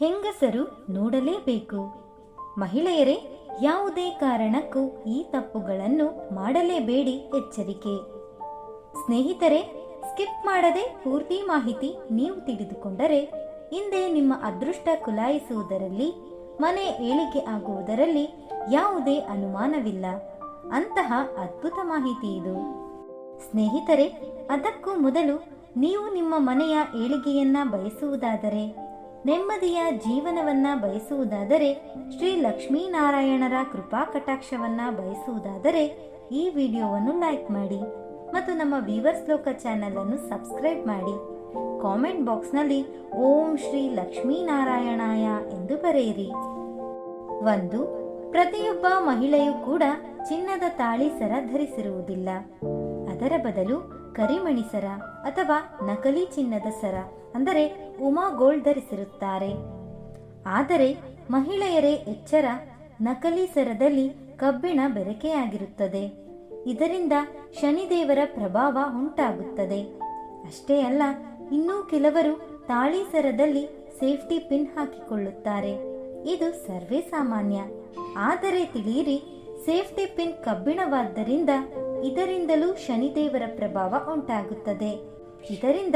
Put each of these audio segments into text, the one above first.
ಹೆಂಗಸರು ನೋಡಲೇಬೇಕು. ಮಹಿಳೆಯರೇ, ಯಾವುದೇ ಕಾರಣಕ್ಕೂ ಈ ತಪ್ಪುಗಳನ್ನು ಮಾಡಲೇಬೇಡಿ ಎಚ್ಚರಿಕೆ. ಸ್ನೇಹಿತರೆ, ಸ್ಕಿಪ್ ಮಾಡದೆ ಪೂರ್ತಿ ಮಾಹಿತಿ ನೀವು ತಿಳಿದುಕೊಂಡರೆ ಹಿಂದೆ ನಿಮ್ಮ ಅದೃಷ್ಟ ಕುಲಾಯಿಸುವುದರಲ್ಲಿ, ಮನೆ ಏಳಿಗೆ ಆಗುವುದರಲ್ಲಿ ಯಾವುದೇ ಅನುಮಾನವಿಲ್ಲ. ಅಂತಹ ಅದ್ಭುತ ಮಾಹಿತಿ ಇದು. ಸ್ನೇಹಿತರೆ, ಅದಕ್ಕೂ ಮೊದಲು ನೀವು ನಿಮ್ಮ ಮನೆಯ ಏಳಿಗೆಯನ್ನ ಬಯಸುವುದಾದರೆ ನೆಮ್ಮದಿಯ ಜೀವನವನ್ನ ಬಯಸುವುದಾದರೆ ಶ್ರೀ ಲಕ್ಷ್ಮೀನಾರಾಯಣರ ಕೃಪಾ ಕಟಾಕ್ಷವನ್ನ ಬಯಸುವುದಾದರೆ ಈ ವಿಡಿಯೋವನ್ನು ಲೈಕ್ ಮಾಡಿ ಮತ್ತು ನಮ್ಮ ವೀವರ್ಸ್ ಲೋಕ ಚಾನೆಲ್ ಅನ್ನು ಸಬ್ಸ್ಕ್ರೈಬ್ ಮಾಡಿ. ಕಾಮೆಂಟ್ ಬಾಕ್ಸ್ನಲ್ಲಿ ಓಂ ಶ್ರೀ ಲಕ್ಷ್ಮೀನಾರಾಯಣಾಯ ಎಂದು ಬರೆಯಿರಿ. ಒಂದು, ಪ್ರತಿಯೊಬ್ಬ ಮಹಿಳೆಯೂ ಕೂಡ ಚಿನ್ನದ ತಾಳಿ ಸರ ಧರಿಸಿರುವುದಿಲ್ಲ. ಅದರ ಬದಲು ಕರಿಮಣಿ ಸರ ಅಥವಾ ನಕಲಿ ಚಿನ್ನದ ಸರ. ಅಂದರೆ ಉಮಾ ಗೋಲ್ಡ್ ಧರಿಸಿರುತ್ತಾರೆ. ಆದರೆ ಮಹಿಳೆಯರೇ ಎಚ್ಚರ, ನಕಲಿ ಸರದಲ್ಲಿ ಕಬ್ಬಿಣ ಬೆರಕೆಯಾಗಿರುತ್ತದೆ. ಇದರಿಂದ ಶನಿದೇವರ ಪ್ರಭಾವ ಉಂಟಾಗುತ್ತದೆ. ಅಷ್ಟೇ ಅಲ್ಲ, ಇನ್ನೂ ಕೆಲವರು ತಾಳಿ ಸರದಲ್ಲಿ ಸೇಫ್ಟಿ ಪಿನ್ ಹಾಕಿಕೊಳ್ಳುತ್ತಾರೆ. ಇದು ಸರ್ವೇ ಸಾಮಾನ್ಯ. ಆದರೆ ತಿಳಿಯಿರಿ, ಸೇಫ್ಟಿ ಪಿನ್ ಕಬ್ಬಿಣವಾದ್ದರಿಂದ ಇದರಿಂದಲೂ ಶನಿದೇವರ ಪ್ರಭಾವ ಉಂಟಾಗುತ್ತದೆ. ಇದರಿಂದ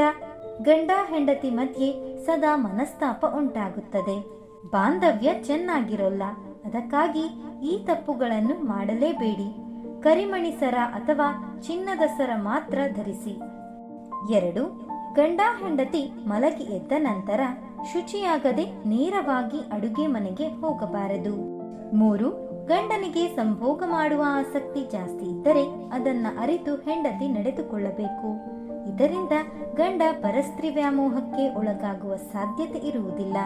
ಗಂಡ ಹೆಂಡತಿ ಮಧ್ಯೆ ಸದಾ ಮನಸ್ತಾಪ ಉಂಟಾಗುತ್ತದೆ. ಬಾಂಧವ್ಯ ಚೆನ್ನಾಗಿರೋಲ್ಲ. ಅದಕ್ಕಾಗಿ ಈ ತಪ್ಪುಗಳನ್ನು ಮಾಡಲೇಬೇಡಿ. ಕರಿಮಣಿ ಸರ ಅಥವಾ ಚಿನ್ನದ ಸರ ಮಾತ್ರ ಧರಿಸಿ. ಎರಡು, ಗಂಡ ಹೆಂಡತಿ ಮಲಗಿ ಎದ್ದ ನಂತರ ಶುಚಿಯಾಗದೆ ನೇರವಾಗಿ ಅಡುಗೆ ಮನೆಗೆ ಹೋಗಬಾರದು. ಮೂರು, ಗಂಡನಿಗೆ ಸಂಭೋಗ ಮಾಡುವ ಆಸಕ್ತಿ ಜಾಸ್ತಿ ಇದ್ದರೆ ಅದನ್ನ ಅರಿತು ಹೆಂಡತಿ ನಡೆದುಕೊಳ್ಳಬೇಕು. ಇದರಿಂದ ಗಂಡ ಪರಸ್ತ್ರೀ ವ್ಯಾಮೋಹಕ್ಕೆ ಒಳಗಾಗುವ ಸಾಧ್ಯತೆ ಇರುವುದಿಲ್ಲ.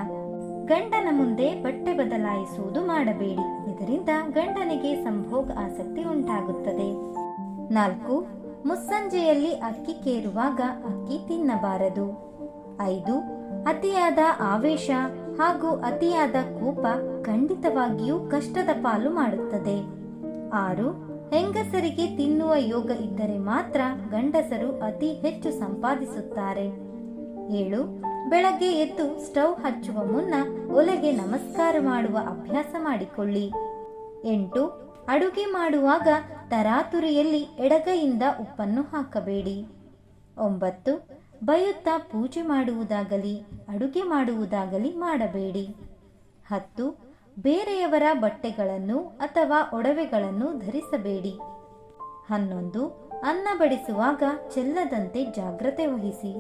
ಗಂಡನ ಮುಂದೆ ಬಟ್ಟೆ ಬದಲಾಯಿಸುವುದು ಮಾಡಬೇಡಿ. ಇದರಿಂದ ಗಂಡನಿಗೆ ಸಂಭೋಗ ಆಸಕ್ತಿ ಉಂಟಾಗುತ್ತದೆ. ನಾಲ್ಕು, ಮುಸ್ಸಂಜೆಯಲ್ಲಿ ಅಕ್ಕಿ ಕೇರುವಾಗ ಅಕ್ಕಿ ತಿನ್ನಬಾರದು. ಐದು, ಅತಿಯಾದ ಆವೇಶ ಹಾಗೂ ಅತಿಯಾದ ಕೋಪ ಖಂಡಿತವಾಗಿಯೂ ಕಷ್ಟದ ಪಾಲು ಮಾಡುತ್ತದೆ. ಆರು ಹೆಂಗಸರಿಗೆ ತಿನ್ನುವ ಯೋಗ ಇದ್ದರೆ ಮಾತ್ರ ಗಂಡಸರು ಅತಿ ಹೆಚ್ಚು ಸಂಪಾದಿಸುತ್ತಾರೆ. ಏಳು, ಬೆಳಗ್ಗೆ ಎದ್ದು ಸ್ಟವ್ ಹಚ್ಚುವ ಮುನ್ನ ಒಲೆಗೆ ನಮಸ್ಕಾರ ಮಾಡುವ ಅಭ್ಯಾಸ ಮಾಡಿಕೊಳ್ಳಿ. ಎಂಟು, ಅಡುಗೆ ಮಾಡುವಾಗ ತರಾತುರಿಯಲ್ಲಿ ಎಡಗೈಯಿಂದ ಉಪ್ಪನ್ನು ಹಾಕಬೇಡಿ. ಒಂಬತ್ತು, ಬಯುತ್ತಾ ಪೂಜೆ ಮಾಡುವುದಾಗಲಿ, ಅಡುಗೆ ಮಾಡುವುದಾಗಲಿ ಮಾಡಬೇಡಿ. ಹತ್ತು ಬೇರೆಯವರ ಬಟ್ಟೆಗಳನ್ನು ಅಥವಾ ಒಡವೆಗಳನ್ನು ಧರಿಸಬೇಡಿ. ಹನ್ನೊಂದು, ಅನ್ನ ಬಡಿಸುವಾಗ ಚೆಲ್ಲದಂತೆ ಜಾಗ್ರತೆ ವಹಿಸಿ.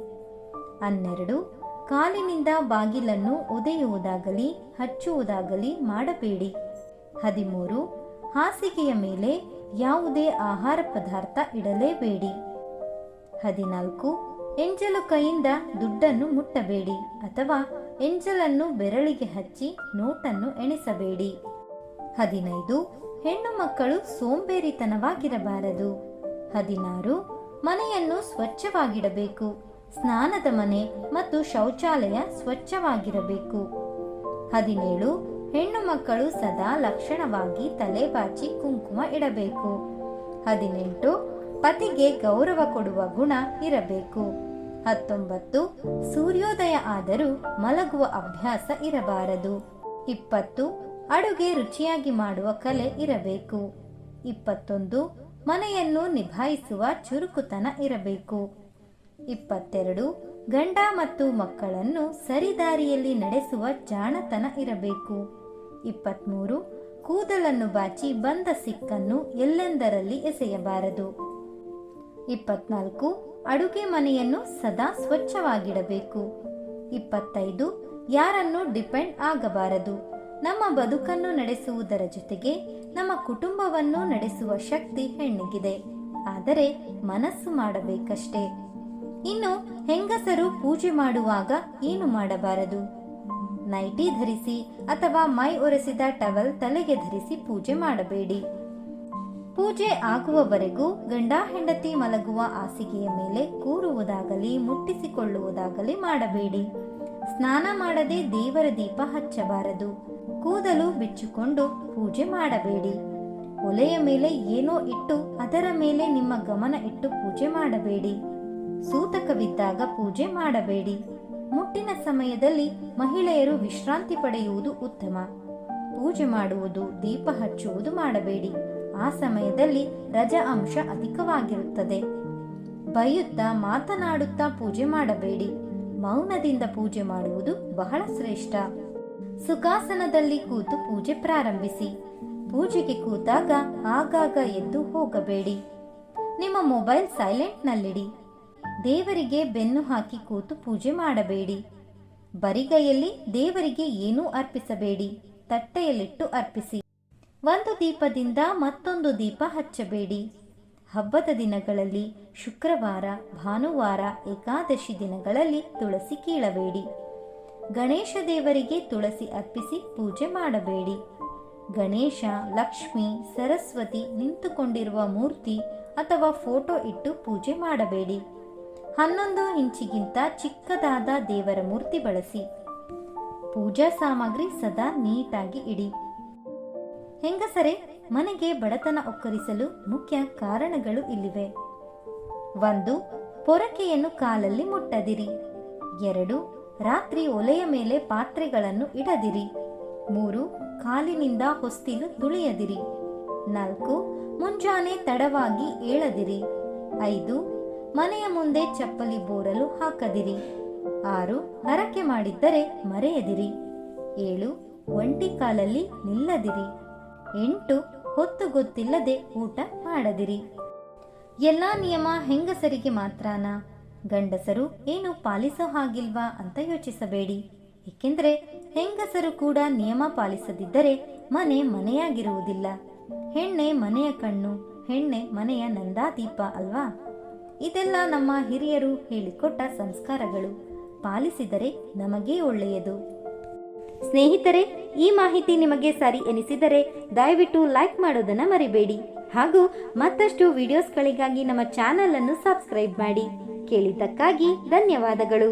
ಹನ್ನೆರಡು, ಕಾಲಿನಿಂದ ಬಾಗಿಲನ್ನು ಒದೆಯುವುದಾಗಲಿ, ಹಚ್ಚುವುದಾಗಲಿ ಮಾಡಬೇಡಿ. ಹದಿಮೂರು, ಹಾಸಿಗೆಯ ಮೇಲೆ ಯಾವುದೇ ಆಹಾರ ಪದಾರ್ಥ ಇಡಲೇಬೇಡಿ. ಹದಿನಾಲ್ಕು, ಎಂಜಲು ಕೈಯಿಂದ ದುಡ್ಡನ್ನು ಮುಟ್ಟಬೇಡಿ ಅಥವಾ ಎಂಜಲನ್ನು ಬೆರಳಿಗೆ ಹಚ್ಚಿ ನೋಟನ್ನು ಎಣಿಸಬೇಡಿ. ಹದಿನೈದು, ಹೆಣ್ಣು ಮಕ್ಕಳು ಸೋಂಬೇರಿತನವಾಗಿರಬಾರದು. ಹದಿನಾರು, ಮನೆಯನ್ನು ಸ್ವಚ್ಛವಾಗಿಡಬೇಕು. ಸ್ನಾನದ ಮನೆ ಮತ್ತು ಶೌಚಾಲಯ ಸ್ವಚ್ಛವಾಗಿರಬೇಕು. ಹದಿನೇಳು, ಹೆಣ್ಣು ಮಕ್ಕಳು ಸದಾ ಲಕ್ಷಣವಾಗಿ ತಲೆ ಬಾಚಿ ಕುಂಕುಮ ಇಡಬೇಕು. ಹದಿನೆಂಟು, ಪತಿಗೆ ಗೌರವ ಕೊಡುವ ಗುಣ ಇರಬೇಕು. ಹತ್ತೊಂಬತ್ತು, ಸೂರ್ಯೋದಯ ಆದರೂ ಮಲಗುವ ಅಭ್ಯಾಸ ಇರಬಾರದು. ಇಪ್ಪತ್ತು, ಅಡುಗೆ ರುಚಿಯಾಗಿ ಮಾಡುವ ಕಲೆ ಇರಬೇಕು. ಇಪ್ಪತ್ತೊಂದು, ಮನೆಯನ್ನು ನಿಭಾಯಿಸುವ ಚುರುಕುತನ ಇರಬೇಕು. ಇಪ್ಪತ್ತೆರಡು, ಗಂಡ ಮತ್ತು ಮಕ್ಕಳನ್ನು ಸರಿದಾರಿಯಲ್ಲಿ ನಡೆಸುವ ಜಾಣತನ ಇರಬೇಕು. ಇಪ್ಪತ್ಮೂರು, ಕೂದಲನ್ನು ಬಾಚಿ ಬಂದ ಸಿಕ್ಕನ್ನು ಎಲ್ಲೆಂದರಲ್ಲಿ ಎಸೆಯಬಾರದು. ಇಪ್ಪತ್ನಾಲ್ಕು ಅಡುಗೆ ಮನೆಯನ್ನು ಸದಾ ಸ್ವಚ್ಛವಾಗಿಡಬೇಕು. ಇಪ್ಪತ್ತೈದು, ಯಾರನ್ನು ಡಿಪೆಂಡ್ ಆಗಬಾರದು. ನಮ್ಮ ಬದುಕನ್ನು ನಡೆಸುವುದರ ಜೊತೆಗೆ ನಮ್ಮ ಕುಟುಂಬವನ್ನು ನಡೆಸುವ ಶಕ್ತಿ ಹೆಣ್ಣಿಗಿದೆ. ಆದರೆ ಮನಸ್ಸು ಮಾಡಬೇಕಷ್ಟೇ. ಇನ್ನು ಹೆಂಗಸರು ಪೂಜೆ ಮಾಡುವಾಗ ಏನು ಮಾಡಬಾರದು? ನೈಟಿ ಧರಿಸಿ ಅಥವಾ ಮೈ ಒರೆಸಿದ ಟವಲ್ ತಲೆಗೆ ಧರಿಸಿ ಪೂಜೆ ಮಾಡಬೇಡಿ. ಪೂಜೆ ಆಗುವವರೆಗೂ ಗಂಡ ಹೆಂಡತಿ ಮಲಗುವ ಹಾಸಿಗೆಯ ಮೇಲೆ ಕೂರುವುದಾಗಲಿ, ಮುಟ್ಟಿಸಿಕೊಳ್ಳುವುದಾಗಲಿ ಮಾಡಬೇಡಿ. ಸ್ನಾನ ಮಾಡದೆ ದೇವರ ದೀಪ ಹಚ್ಚಬಾರದು. ಕೂದಲು ಬಿಚ್ಚಿಕೊಂಡು ಪೂಜೆ ಮಾಡಬೇಡಿ. ಒಲೆಯ ಮೇಲೆ ಏನೋ ಇಟ್ಟು ಅದರ ಮೇಲೆ ನಿಮ್ಮ ಗಮನ ಇಟ್ಟು ಪೂಜೆ ಮಾಡಬೇಡಿ. ಸೂತಕವಿದ್ದಾಗ ಪೂಜೆ ಮಾಡಬೇಡಿ. ಮುಟ್ಟಿನ ಸಮಯದಲ್ಲಿ ಮಹಿಳೆಯರು ವಿಶ್ರಾಂತಿ ಪಡೆಯುವುದು ಉತ್ತಮ. ಪೂಜೆ ಮಾಡುವುದು, ದೀಪ ಹಚ್ಚುವುದು ಮಾಡಬೇಡಿ. ಆ ಸಮಯದಲ್ಲಿ ರಜ ಅಂಶ ಅಧಿಕವಾಗಿರುತ್ತದೆ. ಬೈಯುತ್ತಾ ಮಾತನಾಡುತ್ತಾ ಪೂಜೆ ಮಾಡಬೇಡಿ. ಮೌನದಿಂದ ಪೂಜೆ ಮಾಡುವುದು ಬಹಳ ಶ್ರೇಷ್ಠ. ಸುಖಾಸನದಲ್ಲಿ ಕೂತು ಪೂಜೆ ಪ್ರಾರಂಭಿಸಿ. ಪೂಜೆಗೆ ಕೂತಾಗ ಆಗಾಗ ಎದ್ದು ಹೋಗಬೇಡಿ. ನಿಮ್ಮ ಮೊಬೈಲ್ ಸೈಲೆಂಟ್ನಲ್ಲಿಡಿ. ದೇವರಿಗೆ ಬೆನ್ನು ಹಾಕಿ ಕೂತು ಪೂಜೆ ಮಾಡಬೇಡಿ. ಬರಿಗೈಯಲ್ಲಿ ದೇವರಿಗೆ ಏನೂ ಅರ್ಪಿಸಬೇಡಿ. ತಟ್ಟೆಯಲ್ಲಿಟ್ಟು ಅರ್ಪಿಸಿ. ಒಂದು ದೀಪದಿಂದ ಮತ್ತೊಂದು ದೀಪ ಹಚ್ಚಬೇಡಿ. ಹಬ್ಬದ ದಿನಗಳಲ್ಲಿ ಶುಕ್ರವಾರ, ಭಾನುವಾರ, ಏಕಾದಶಿ ದಿನಗಳಲ್ಲಿ ತುಳಸಿ ಕೀಳಬೇಡಿ. ಗಣೇಶ ದೇವರಿಗೆ ತುಳಸಿ ಅರ್ಪಿಸಿ ಪೂಜೆ ಮಾಡಬೇಡಿ. ಗಣೇಶ, ಲಕ್ಷ್ಮಿ, ಸರಸ್ವತಿ ನಿಂತುಕೊಂಡಿರುವ ಮೂರ್ತಿ ಅಥವಾ ಫೋಟೋ ಇಟ್ಟು ಪೂಜೆ ಮಾಡಬೇಡಿ. ಹನ್ನೊಂದು ಇಂಚಿಗಿಂತ ಚಿಕ್ಕದಾದ ದೇವರ ಮೂರ್ತಿ ಬಳಸಿ. ಪೂಜಾ ಸಾಮಗ್ರಿ ಸದಾ ನೀಟಾಗಿ ಇಡಿ. ಹೆಂಗಸರೆ, ಮನೆಗೆ ಬಡತನ ಒಕ್ಕರಿಸಲು ಮುಖ್ಯ ಕಾರಣಗಳು ಇಲ್ಲಿವೆ. ಒಂದು, ಪೊರಕೆಯನ್ನು ಕಾಲಲ್ಲಿ ಮುಟ್ಟದಿರಿ. ಎರಡು, ರಾತ್ರಿ ಒಲೆಯ ಮೇಲೆ ಪಾತ್ರೆಗಳನ್ನು ಇಡದಿರಿ. ಮೂರು, ಕಾಲಿನಿಂದ ಹೊಸ್ತಿಲು ತುಳಿಯದಿರಿ. ನಾಲ್ಕು, ಮುಂಜಾನೆ ತಡವಾಗಿ ಏಳದಿರಿ. ಐದು, ಮನೆಯ ಮುಂದೆ ಚಪ್ಪಲಿ ಬೋರಲು ಹಾಕದಿರಿ. ಆರು, ಹರಕೆ ಮಾಡಿದ್ದರೆ ಮರೆಯದಿರಿ. ಏಳು, ಒಂಟಿ ಕಾಲಲ್ಲಿ ನಿಲ್ಲದಿರಿ. ಎಂಟು ಹೊತ್ತು ಗೊತ್ತಿಲ್ಲದೆ ಊಟ ಮಾಡದಿರಿ. ಎಲ್ಲಾ ನಿಯಮ ಹೆಂಗಸರಿಗೆ ಮಾತ್ರನಾ? ಗಂಡಸರು ಏನು ಪಾಲಿಸೋ ಹಾಗಿಲ್ವಾ ಅಂತ ಯೋಚಿಸಬೇಡಿ. ಏಕೆಂದರೆ ಹೆಂಗಸರು ಕೂಡ ನಿಯಮ ಪಾಲಿಸದಿದ್ದರೆ ಮನೆ ಮನೆಯಾಗಿರುವುದಿಲ್ಲ. ಹೆಣ್ಣೆ ಮನೆಯ ಕಣ್ಣು, ಹೆಣ್ಣೆ ಮನೆಯ ನಂದಾದೀಪ ಅಲ್ವಾ? ಇದೆಲ್ಲ ನಮ್ಮ ಹಿರಿಯರು ಹೇಳಿಕೊಟ್ಟ ಸಂಸ್ಕಾರಗಳು. ಪಾಲಿಸಿದರೆ ನಮಗೇ ಒಳ್ಳೆಯದು. ಸ್ನೇಹಿತರೆ, ಈ ಮಾಹಿತಿ ನಿಮಗೆ ಸರಿ ಎನಿಸಿದರೆ ದಯವಿಟ್ಟು ಲೈಕ್ ಮಾಡೋದನ್ನ ಮರಿಬೇಡಿ. ಹಾಗೂ ಮತ್ತಷ್ಟು ವಿಡಿಯೋಸ್ಗಳಿಗಾಗಿ ನಮ್ಮ ಚಾನಲ್ ಅನ್ನು ಸಬ್ಸ್ಕ್ರೈಬ್ ಮಾಡಿ. ಕೇಳಿದ್ದಕ್ಕಾಗಿ ಧನ್ಯವಾದಗಳು.